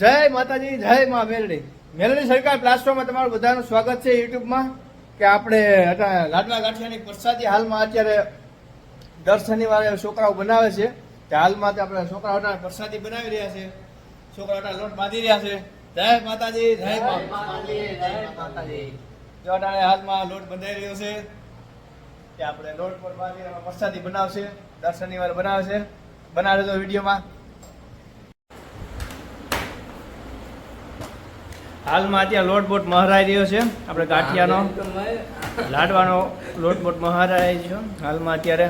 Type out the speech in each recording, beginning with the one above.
જય માતાજી જય મા મેલડી. મેલડી સરકાર પ્લાસ્ટોમાં તમારું બધાનું સ્વાગત છે યુટ્યુબમાં કે આપણે લાડવા ગાંઠિયાની પ્રસાદી હાલમાં અત્યારે દર શનિવારે છોકરાઓ બનાવે છે. કે હાલમાં આપણે છોકરાઓ પ્રસાદી બનાવી રહ્યા છે. છોકરાઓના લોટ બાંધી રહ્યા છે. જય માતાજી જય માતાજી જો અટાણે હાલમાં લોટ બંધાઈ રહ્યો છે કે આપણે લોટ પર બાંધી પ્રસાદી બનાવશે. દર શનિવારે બનાવે છે. બનાવે તો વિડીયોમાં. હાલમાં અત્યારે લોટ બોટ મહરાઈ રહ્યો છે. આપણે ગાંઠિયાનો લાડવાનો લોટ બોટ મહારાય છે. હાલમાં અત્યારે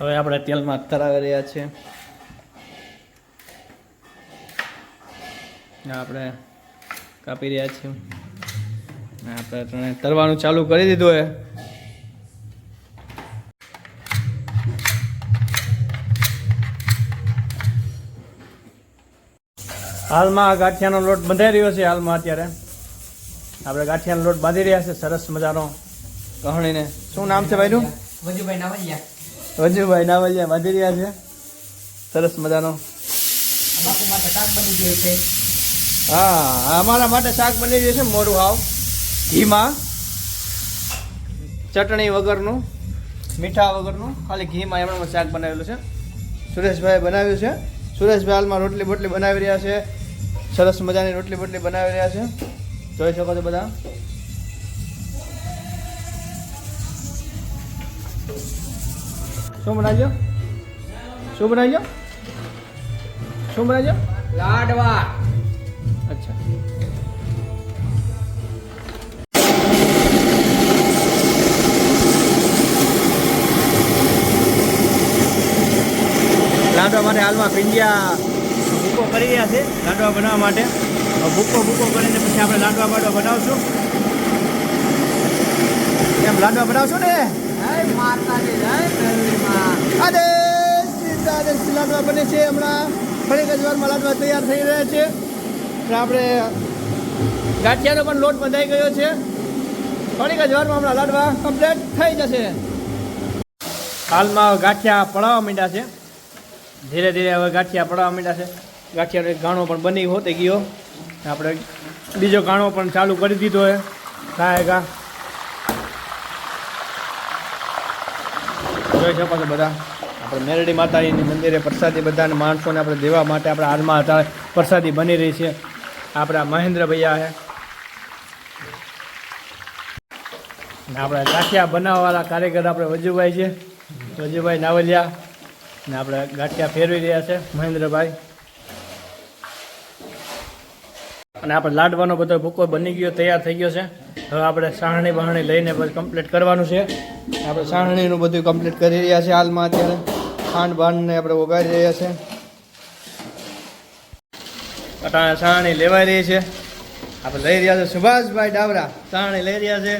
હવે આપણે તેલમાં તરાવી રહ્યા છે. આપણે કાપી રહ્યા છીએ. આપણે તરવાનું ચાલુ કરી દીધું હે. હાલમાં આ ગાંઠિયાનો લોટ બંધાઈ રહ્યો છે હાલમાં અત્યારે. આપણે ગાંઠિયાનો લોટ બાંધી રહ્યા છે સરસ મજાનો કહણીને શું નામ છે ભાઈનું? વજુભાઈ નાવલિયા. વજુભાઈ નાવલિયા બાંધી રહ્યા છે. સરસ મજાનો. માટે શાક બની ગયું છે. હા અમારા માટે શાક બની રહ્યું છે મોરું હાવ. ઘીમાં. ચટણી વગરનું. મીઠા વગરનું. ખાલી ઘીમાં એમણે શાક બનાવેલું છે. સુરેશભાઈ બનાવ્યું છે. સુરેશભાઈ હાલમાં રોટલી બોટલી બનાવી રહ્યા છે. સરસ મજાની રોટલી બોટલી બનાવી રહ્યા છે. જોઈ શકો છો બધા. શું બનાવજો શું બનાવજો શું બનાવજો લાડવા. અચ્છા. લાડવા માટે હાલમાં ભીંડિયા ભૂકો કરી રહ્યા છે લાડવા બનાવવા માટે. ભૂકો ભૂકો કરીને પછી આપણે લાડવા બાડવા બનાવશું. એમ લાડવા બનાવશું ને? અરે સીધા લાડવા બને છે હમણાં. ફરી ગજવારમાં વારમાં લાડવા તૈયાર થઈ રહ્યા છે. આપણે ગાંઠિયાનો પણ લોટ બંધાઈ ગયો છે. થોડીક જ વારમાં હમણાં લાડવા કમ્પ્લીટ થઈ જશે. હાલમાં ગાંઠિયા પડાવવા માંડ્યા છે. ધીરે ધીરે હવે ગાંઠિયા પડાવવા માંડ્યા છે. ગાંઠિયાનો એક ગાણો પણ બની હોતે ગયો. આપણે બીજો ગાણો પણ ચાલુ કરી દીધો છે ગાયકા જોઈ શકો છો બધા. આપણે મેરડી માતાજીની મંદિરે પ્રસાદી બધાને માણસોને આપણે દેવા માટે આપણે હાલમાં હતા. પ્રસાદી બની રહી છે. આપણા મહેન્દ્ર ભૈયા છે ને આપણે ગાંઠિયા બનાવવાવાળા કારીગર આપણે વજુભાઈ છે. વજુભાઈ નાવલિયા. ને આપણે ગાંઠિયા ફેરવી રહ્યા છે. મહેન્દ્રભાઈ. અને આપણે લાડવાનો બધો ભૂકો બની ગયો તૈયાર થઈ ગયો છે. હવે આપણે સાહણી બહાણી લઈને પછી કમ્પ્લીટ કરવાનું છે. આપણે સાહણીનું બધું કમ્પ્લીટ કરી રહ્યા છે હાલમાં અત્યારે. ખાંડ બાંધને આપણે ઓગાળી રહ્યા છે. અટાણે સાહણી લેવાઈ રહી છે. આપણે લઈ રહ્યા છે સુભાષભાઈ ડાબરા. સાહણી લઈ રહ્યા છે.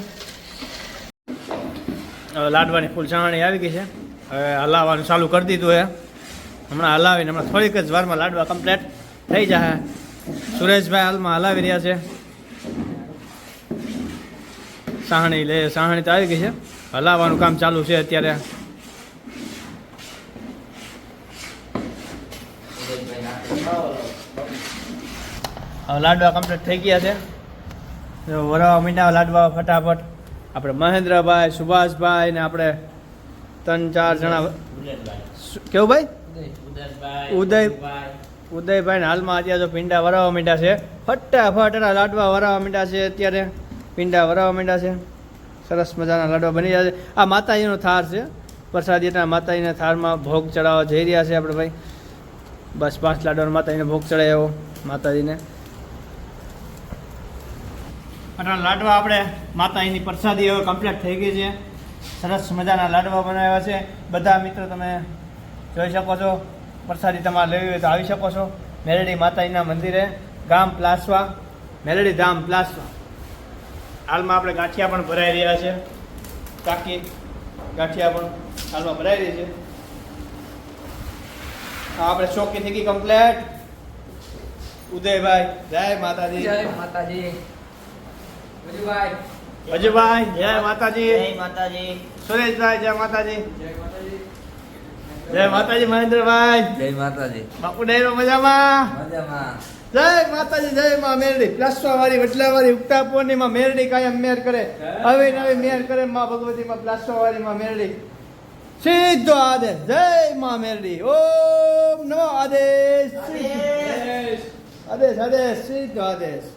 હવે લાડવાની ફૂલ સાહણી આવી ગઈ છે. હવે હલાવવાનું ચાલુ કરી દીધું છે. હમણાં હલાવીને હમણાં થોડીક જ વારમાં લાડવા કમ્પ્લીટ થઈ જશે. સુરેશભાઈ હાલમાં હલાવી રહ્યા છે. સાહણી લે સાહણી તો આવી ગઈ છે. હલાવવાનું કામ ચાલુ છે અત્યારે. હવે લાડવા કમ્પ્લીટ થઈ ગયા છે. વરાવા મીંડા લાડવા ફટાફટ. આપણે મહેન્દ્રભાઈ સુભાષભાઈ ને આપણે ત્રણ ચાર જણા. કેવું ભાઈ? ઉદય ઉદયભાઈ ને હાલમાં અત્યારે તો પીંડા વરાવા માંડ્યા છે. ફટાફટ એના લાડવા વરાવા માંડ્યા છે અત્યારે. પીંડા વરાવા માંડ્યા છે. સરસ મજાના લાડવા બની રહ્યા છે. આ માતાજીનો થાર છે. પ્રસાદી એટલા માતાજીના થારમાં ભોગ ચડાવવા જઈ રહ્યા છે આપણે ભાઈ. બસ પાંચ લાડવાનો માતાજીને ભોગ ચડાવ્યો માતાજીને. અટાણ લાડવા આપણે માતાજીની પ્રસાદી હવે કમ્પ્લીટ થઈ ગઈ છે. સરસ મજાના લાડવા બનાવ્યા છે. બધા મિત્રો તમે જોઈ શકો છો. પ્રસાદી તમારે લેવી હોય તો આવી શકો છો. મેલડી માતાજીના મંદિરે ગામ પ્લાસવા મેલડી ધામ પ્લાસવા. હાલમાં આપણે ગાંઠિયા પણ ભરાઈ રહ્યા છે. કાકી ગાંઠિયા પણ હાલમાં ભરાઈ રહી છે. આપણે ચોકી થઈ કમ્પ્લેટ ઉદયભાઈ જય માતાજી. જય માતાજી. ભજુભાઈ ભજુભાઈ જય માતાજી. જય માતાજી. સુરેશભાઈ જય માતાજી. જય માતાજી. જય માતાજી મહેન્દ્રભાઈ. જય માતાજી. બાપુ ડાયરો મજામાં? મજામાં. જય માતાજી જય માં મેરડી. પ્લાસ્વા વાળી વટલા વાળી ઉગતા પોની માં મેરડી કાયમ મેર કરે. હવે નવી મેર કરે માં ભગવતી માં પ્લાસ્વા વાળી માં મેરડી. સીધો આદેશ. જય માં મેરડી. ઓમ નમો. આદેશ. આદેશ આદેશ. સીધો આદેશ.